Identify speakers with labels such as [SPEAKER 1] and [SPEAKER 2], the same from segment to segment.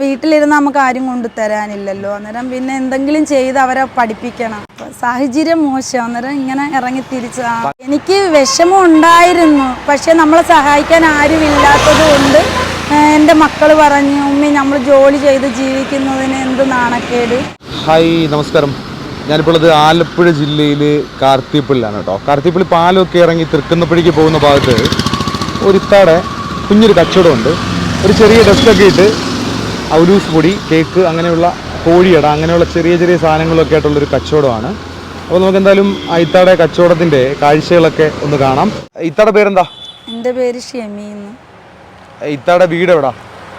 [SPEAKER 1] വീട്ടിലിരുന്ന് നമുക്ക് ആരും കൊണ്ടു തരാനില്ലല്ലോ അന്നേരം പിന്നെ എന്തെങ്കിലും ചെയ്ത് അവരെ പഠിപ്പിക്കണം. സാഹചര്യം മോശം. അന്നേരം ഇങ്ങനെ ഇറങ്ങി തിരിച്ച് എനിക്ക് വിഷമം ഉണ്ടായിരുന്നു. പക്ഷെ നമ്മളെ സഹായിക്കാൻ ആരും ഇല്ലാത്തത് കൊണ്ട് എന്റെ മക്കൾ പറഞ്ഞു ഉമ്മി നമ്മൾ ജോലി ചെയ്ത് ജീവിക്കുന്നതിന് എന്ത് നാണക്കേട്?
[SPEAKER 2] ഹായ് നമസ്കാരം. ഞാനിപ്പോൾ ഉള്ളത് ആലപ്പുഴ ജില്ലയിൽ കാർത്തിപ്പള്ളിലാണ് കേട്ടോ. കാർത്തിപ്പള്ളി പാലൊക്കെ ഇറങ്ങി തൃക്കുന്നപ്പുഴയ്ക്ക് പോകുന്ന ഭാഗത്ത് ഒരു ഇത്താടെ കുഞ്ഞൊരു കച്ചവടമുണ്ട് ഒരു ചെറിയ ഡ്രസ്സൊക്കെ ഇട്ട് ഔലൂസ് പൊടി കേക്ക് അങ്ങനെയുള്ള കോഴിയട അങ്ങനെയുള്ള ചെറിയ ചെറിയ സാധനങ്ങളൊക്കെ ആയിട്ടുള്ളൊരു കച്ചവടമാണ്. അപ്പോൾ നമുക്ക് എന്തായാലും ഇത്താടെ കച്ചവടത്തിന്റെ കാഴ്ചകളൊക്കെ ഒന്ന് കാണാം. ഇത്താടെ പേരെന്താ?
[SPEAKER 1] എന്റെ പേര് ഷെമീന്ന്
[SPEAKER 2] ഇത്താടെ വീട് എവിടാ?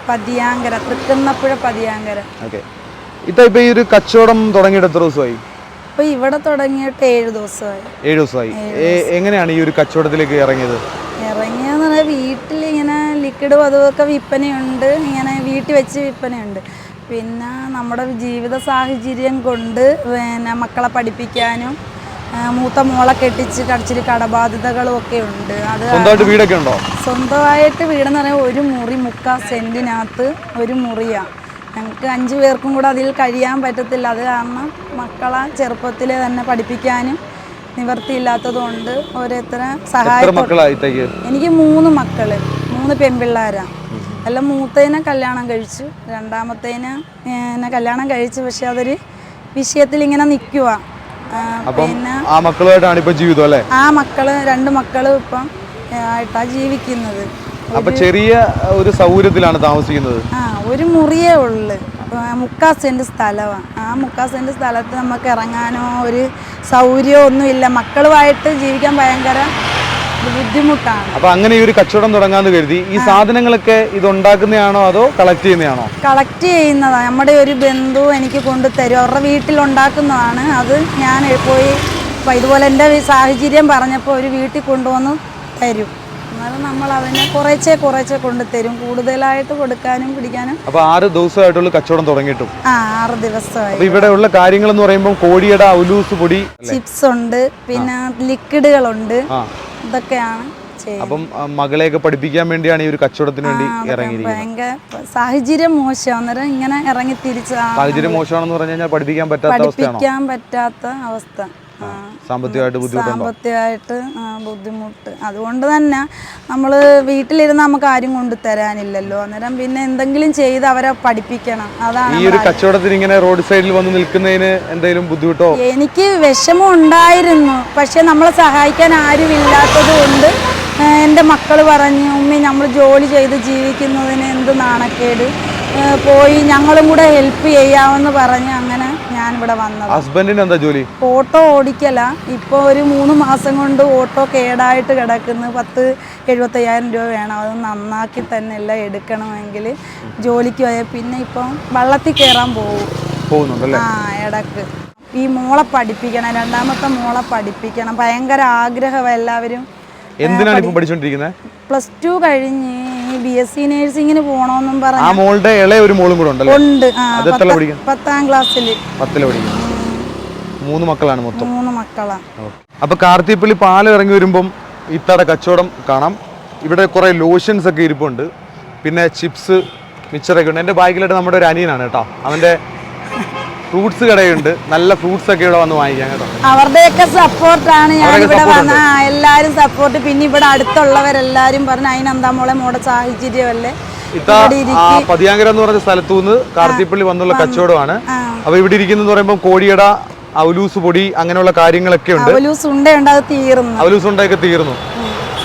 [SPEAKER 1] പതിയാങ്കര തൃക്കുന്നപ്പുഴ പതിയാങ്കര.
[SPEAKER 2] ഓക്കെ. ഇത്ത ഇപ്പോൾ ഈ ഒരു കച്ചവടം തുടങ്ങിയിട്ട് എത്ര ദിവസമായി?
[SPEAKER 1] അപ്പോൾ ഇവിടെ തുടങ്ങിയിട്ട് ഏഴ് ദിവസമായി.
[SPEAKER 2] ഏഴ് ദിവസമായി. എങ്ങനെയാണ് ഈ ഒരു കച്ചവടത്തിലേക്ക് ഇറങ്ങിയത്?
[SPEAKER 1] ഇറങ്ങിയെന്ന് പറഞ്ഞാൽ വീട്ടിൽ ഇങ്ങനെ ലിക്വിഡ് പതിവൊക്കെ വിൽപ്പനയുണ്ട്. ഇങ്ങനെ വീട്ടിൽ വെച്ച് വിൽപ്പനയുണ്ട്. പിന്നെ നമ്മുടെ ജീവിത സാഹചര്യം കൊണ്ട് പിന്നെ മക്കളെ പഠിപ്പിക്കാനും മൂത്ത മോളെ കെട്ടിച്ച് കടച്ചിൽ കടബാധ്യതകളും ഒക്കെ ഉണ്ട്. അത്
[SPEAKER 2] സ്വന്തമായിട്ട് വീടൊക്കെ ഉണ്ടോ?
[SPEAKER 1] സ്വന്തമായിട്ട് വീടെന്ന് പറയുമ്പോൾ ഒരു മുറി മുക്കാ സെന്റിനകത്ത് ഒരു മുറിയാണ് ഞങ്ങൾക്ക് അഞ്ചു പേർക്കും കൂടെ അതിൽ കഴിയാൻ പറ്റത്തില്ല. അത് കാരണം മക്കളെ ചെറുപ്പത്തിൽ തന്നെ പഠിപ്പിക്കാനും നിവർത്തിയില്ലാത്തത് കൊണ്ട് ഓരോരുത്തരെ
[SPEAKER 2] എത്ര
[SPEAKER 1] സഹായം എനിക്ക് മൂന്ന് മക്കൾ. മൂന്ന് പെൺപിള്ളേരാണ് എല്ലാം മൂത്തതിനെ കല്യാണം കഴിച്ചു. രണ്ടാമത്തേന് എന്നെ കല്യാണം കഴിച്ചു. പക്ഷെ അതൊരു വിഷയത്തിൽ ഇങ്ങനെ നിൽക്കുക പിന്നെ
[SPEAKER 2] ആ മക്കളുമായിട്ടാണ് ഇപ്പൊ ജീവിതം അല്ലേ?
[SPEAKER 1] ആ മക്കൾ രണ്ട് മക്കളും ഇപ്പം ആയിട്ടാ ജീവിക്കുന്നത്.
[SPEAKER 2] അപ്പൊ ചെറിയ ഒരു സൗകര്യത്തിലാണ് താമസിക്കുന്നത്.
[SPEAKER 1] ആ ഒരു മുറിയേ ഉള്ളു. മുക്കാ സെന്റ് സ്ഥലമാണ് ആ മുക്കാ സെന്റ് സ്ഥലത്ത് നമുക്ക് ഇറങ്ങാനോ ഒരു സൗകര്യമോ ഒന്നുമില്ല മക്കളുമായിട്ട് ജീവിക്കാൻ ഭയങ്കര ബുദ്ധിമുട്ടാണ്.
[SPEAKER 2] അപ്പൊ അങ്ങനെ ഈ ഒരു കച്ചവടം തുടങ്ങാന്ന് കരുതി. ഈ സാധനങ്ങളൊക്കെ ഇത് ഉണ്ടാക്കുന്നതാണോ അതോ കളക്ട് ചെയ്യുന്നതാണോ
[SPEAKER 1] കളക്ട് ചെയ്യുന്നതാണ് നമ്മുടെ ഒരു ബന്ധു എനിക്ക് കൊണ്ട് തരും അവരുടെ വീട്ടിൽ ഉണ്ടാക്കുന്നതാണ് അത് ഞാൻ പോയി ഇതുപോലെ എന്റെ സാഹചര്യം പറഞ്ഞപ്പോൾ ഒരു വീട്ടിൽ കൊണ്ടുവന്ന് തരും. എന്നാലും നമ്മൾ അതിനെ കുറേച്ചേ കുറേച്ചേ കൊണ്ടുതരും. കൂടുതലായിട്ട് കൊടുക്കാനും പിടിക്കാനും.
[SPEAKER 2] അപ്പൊ ആറ് ദിവസമായിട്ടുള്ള കച്ചവടം തുടങ്ങിയിട്ടും.
[SPEAKER 1] ആ ആറ് ദിവസമായി.
[SPEAKER 2] ഇവിടെ ഉള്ള കാര്യങ്ങൾ എന്ന് പറയുമ്പോൾ കോഴിയുടെ ഔലൂസ് പൊടി
[SPEAKER 1] ചിപ്സ് ഉണ്ട്. പിന്നെ ലിക്വിഡുകളുണ്ട് ഇതൊക്കെയാണ്
[SPEAKER 2] അപ്പം മകളെയൊക്കെ പഠിപ്പിക്കാൻ വേണ്ടിയാണ് ഈ ഒരു കച്ചവടത്തിന് വേണ്ടി ഇറങ്ങിയിരിക്കുന്നത്.
[SPEAKER 1] സാഹചര്യം മോശം. അന്നേരം ഇങ്ങനെ ഇറങ്ങി തിരിച്ച്
[SPEAKER 2] സാഹചര്യം മോശമാണെന്ന് പറഞ്ഞു കഴിഞ്ഞാൽ പഠിപ്പിക്കാൻ പറ്റാത്ത
[SPEAKER 1] പഠിപ്പിക്കാൻ പറ്റാത്ത അവസ്ഥ.
[SPEAKER 2] സാമ്പത്തികമായിട്ട് ബുദ്ധിമുട്ടുണ്ടോ?
[SPEAKER 1] സാമ്പത്തികമായിട്ട് ബുദ്ധിമുട്ട്. അതുകൊണ്ട് തന്നെ നമ്മൾ വീട്ടിലിരുന്ന് നമുക്ക് ആരും കൊണ്ടു തരാനില്ലല്ലോ. അന്നേരം പിന്നെ എന്തെങ്കിലും ചെയ്ത് അവരെ പഠിപ്പിക്കണം. അതാണ്
[SPEAKER 2] ഈ ഒരു കച്ചവടത്തിന് ഇങ്ങനെ റോഡ് സൈഡിൽ വന്ന് നിൽക്കുന്നതിന് എന്തെങ്കിലും ബുദ്ധിമുട്ടോ?
[SPEAKER 1] എനിക്ക് വിഷമം ഉണ്ടായിരുന്നു. പക്ഷെ നമ്മളെ സഹായിക്കാൻ ആരും ഇല്ലാത്തത് കൊണ്ട് എന്റെ മക്കൾ പറഞ്ഞു ഉമ്മി നമ്മൾ ജോലി ചെയ്ത് ജീവിക്കുന്നതിന് എന്ത് നാണക്കേട്? പോയി ഞങ്ങളും കൂടെ ഹെൽപ്പ് ചെയ്യാമെന്ന് പറഞ്ഞ് അങ്ങനെ ഞാനിവിടെ വന്നത്.
[SPEAKER 2] ഹസ്ബൻഡിന് എന്താ ജോലി?
[SPEAKER 1] ഓട്ടോ ഓടിക്കല. ഇപ്പൊ ഒരു മൂന്ന് മാസം കൊണ്ട് ഓട്ടോ കേടായിട്ട് കിടക്കുന്നു. പത്ത് എഴുപത്തയ്യായിരം രൂപ വേണം. അത് നന്നാക്കി തന്നെ എല്ലാം എടുക്കണമെങ്കിൽ ജോലിക്ക് പോയാൽ പിന്നെ ഇപ്പം വള്ളത്തിൽ കയറാൻ പോകും.
[SPEAKER 2] പോകുന്നുണ്ടല്ലേ?
[SPEAKER 1] ആ ഇടയ്ക്ക്. ഈ മോളെ പഠിപ്പിക്കണം. രണ്ടാമത്തെ മോളെ പഠിപ്പിക്കണം. ഭയങ്കര ആഗ്രഹം എല്ലാവരും.
[SPEAKER 2] എന്തിനാണ് ഇപ്പം പഠിച്ചുകൊണ്ടിരിക്കുന്നത്
[SPEAKER 1] പ്ലസ് ടു കഴിഞ്ഞ് ബി എസ് സി നഴ്സിംഗിന്
[SPEAKER 2] പോണോന്നും
[SPEAKER 1] പറഞ്ഞു ആ
[SPEAKER 2] മോളുടെ ഇളയ ഒരു മോളും കൂടെ ഉണ്ടല്ലേ?
[SPEAKER 1] ഉണ്ട്. ആ
[SPEAKER 2] അത് എത്ര
[SPEAKER 1] പത്ത-
[SPEAKER 2] പഠിക്കുന്നു?
[SPEAKER 1] പത്താം ക്ലാസ്സിൽ
[SPEAKER 2] പത്തിൽ പഠിക്കുന്നു. മൂന്ന് മക്കളാണ് മൊത്തം.
[SPEAKER 1] മൂന്ന് മക്കളാണ്
[SPEAKER 2] അപ്പൊ കാർത്തിപ്പള്ളി പാലം ഇറങ്ങി വരുമ്പം ഇത്തടെ കച്ചവടം കാണാം. ഇവിടെ കുറെ ലോഷൻസ് ഒക്കെ ഇരിപ്പുണ്ട്. പിന്നെ ചിപ്സ് മിച്ചറൊക്കെ ഉണ്ട്. എന്റെ ബാഗിലായിട്ട് നമ്മുടെ ഒരു അനിയനാണ് കേട്ടോ. അവന്റെ ഫ്രൂട്ട്സ് കടയുണ്ട്. നല്ല ഫ്രൂട്ട്സ് ഒക്കെ ഇവിടെ വന്ന് വാങ്ങിക്കാൻ കേട്ടോ.
[SPEAKER 1] അവരുടെയൊക്കെ സപ്പോർട്ടാണ് ഞാൻ ഇവിടെ വന്ന എല്ലാരും സപ്പോർട്ട് പിന്നെ ഇവിടെ അടുത്തുള്ളവരെല്ലാരും പറഞ്ഞു അതിനെന്താ മോളെ മോടെ സാഹചര്യമല്ലേ?
[SPEAKER 2] പതിയാങ്കര എന്ന് പറഞ്ഞ സ്ഥലത്തു നിന്ന് കാർത്തിപ്പള്ളി വന്നുള്ള കച്ചവടമാണ്. അപ്പൊ ഇവിടെ ഇരിക്കുന്ന പറയുമ്പോൾ കോഴിയട അവലൂസ് പൊടി അങ്ങനെയുള്ള കാര്യങ്ങളൊക്കെ ഉണ്ട്.
[SPEAKER 1] അവലൂസ് ഉണ്ടയുണ്ട് അത് തീർന്നു.
[SPEAKER 2] അവലൂസ് ഉണ്ടാക്കി തീർന്നു.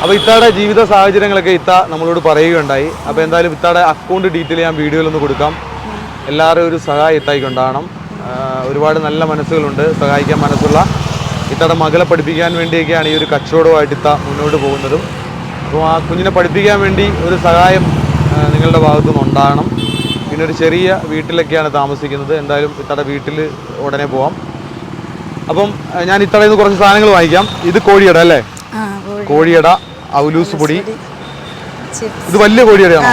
[SPEAKER 2] അപ്പൊ ഇത്താടെ ജീവിത സാഹചര്യങ്ങളൊക്കെ ഇത്ത നമ്മളോട് പറയുകയുണ്ടായി. അപ്പൊ എന്തായാലും ഇത്താടെ അക്കൗണ്ട് ഡീറ്റെയിൽ ഞാൻ വീഡിയോയിൽ ഒന്ന് കൊടുക്കാം. എല്ലാവരും ഒരു സഹായം ഒരുപാട് നല്ല മനസ്സുകളുണ്ട്. സഹായിക്കാൻ മനസ്സുള്ള ഇത്തയുടെ മകളെ പഠിപ്പിക്കാൻ വേണ്ടിയൊക്കെയാണ് ഈ ഒരു കച്ചവടവുമായിട്ട് ഇത്ത മുന്നോട്ട് പോകുന്നതും. അപ്പോൾ ആ കുഞ്ഞിനെ പഠിപ്പിക്കാൻ വേണ്ടി ഒരു സഹായം നിങ്ങളുടെ ഭാഗത്തു നിന്ന് ഉണ്ടാകണം. പിന്നെ ഒരു ചെറിയ വീട്ടിലൊക്കെയാണ് താമസിക്കുന്നത്. എന്തായാലും ഇത്തയുടെ വീട്ടിൽ ഉടനെ പോവാം. അപ്പം ഞാൻ ഇത്തടയിൽ നിന്ന് കുറച്ച് സാധനങ്ങൾ വാങ്ങിക്കാം. ഇത് കോഴിയട അല്ലേ? കോഴിയട. ഔലൂസ് പൊടി. ഇത് വലിയ കോഴിയടയാണോ?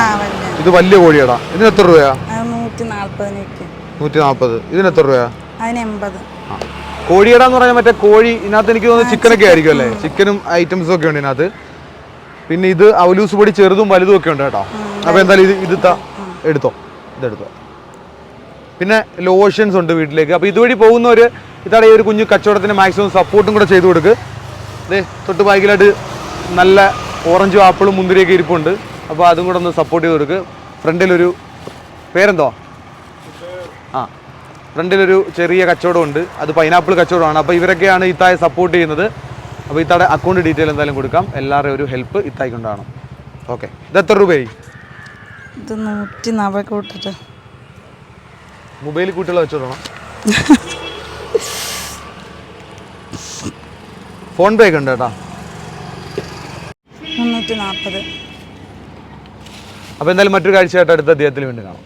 [SPEAKER 2] ഇത് വലിയ കോഴിയട. ഇതിന് എത്ര രൂപയാ?
[SPEAKER 1] നൂറ്റി നാൽപ്പതിന് വിൽക്കും
[SPEAKER 2] നൂറ്റി നാൽപ്പത് ഇതിന് എത്ര രൂപയാ?
[SPEAKER 1] അതിന് എൺപത്
[SPEAKER 2] ആ. കോഴിയട എന്ന് പറഞ്ഞാൽ മറ്റേ കോഴി ഇതിനകത്ത് എനിക്ക് തോന്നുന്നു ചിക്കനൊക്കെ ആയിരിക്കും അല്ലേ? ചിക്കനും ഐറ്റംസും ഒക്കെ ഉണ്ട് ഇതിനകത്ത്. പിന്നെ ഇത് അവലൂസ് പൊടി ചെറുതും വലുതും ഒക്കെ ഉണ്ട് കേട്ടോ. അപ്പൊ എന്തായാലും ഇത് ഇത് എടുത്തോ. ഇതെടുത്തോ പിന്നെ ലോഷൻസ് ഉണ്ട് വീട്ടിലേക്ക്. അപ്പോൾ ഇതുവഴി പോകുന്നവർ ഇതാണ് ഈ ഒരു കുഞ്ഞു കച്ചവടത്തിന് മാക്സിമം സപ്പോർട്ടും കൂടെ ചെയ്തു കൊടുക്ക്. ദേ തൊട്ട് ബാക്കിലായിട്ട് നല്ല ഓറഞ്ചും ആപ്പിളും മുന്തിരിയൊക്കെ ഇരിപ്പുണ്ട്. അപ്പോൾ അതും കൂടെ ഒന്ന് സപ്പോർട്ട് ചെയ്ത് കൊടുക്ക്. ഫ്രണ്ടിലൊരു പേരെന്തോ? ആ. ഫ്രണ്ടിലൊരു ചെറിയ കച്ചവടമുണ്ട്. അത് പൈനാപ്പിൾ കച്ചവടമാണ്. അപ്പോൾ ഇവരൊക്കെയാണ് ഇത്തായെ സപ്പോർട്ട് ചെയ്യുന്നത്. അപ്പോൾ ഇത്താടെ അക്കൗണ്ട് ഡീറ്റെയിൽ എന്തായാലും കൊടുക്കാം. എല്ലാവരുടെയും ഒരു ഹെൽപ്പ് ഇത്തായിക്കൊണ്ടാണ് ഓക്കെ ഇത് എത്ര രൂപയായി?
[SPEAKER 1] ഇത് നൂറ്റി നാൽപ്പത് കൂട്ടിട്ട്.
[SPEAKER 2] മൊബൈൽ കൂട്ടിയുള്ള കച്ചവടമാണോ? ഫോൺ പേ ഒക്കെ ഉണ്ട് കേട്ടോ.
[SPEAKER 1] മുന്നൂറ്റി നാൽപ്പത്
[SPEAKER 2] അപ്പോൾ എന്തായാലും മറ്റൊരു കാഴ്ചയായിട്ട് അടുത്ത അദ്ദേഹത്തിന് വേണ്ടി കാണാം.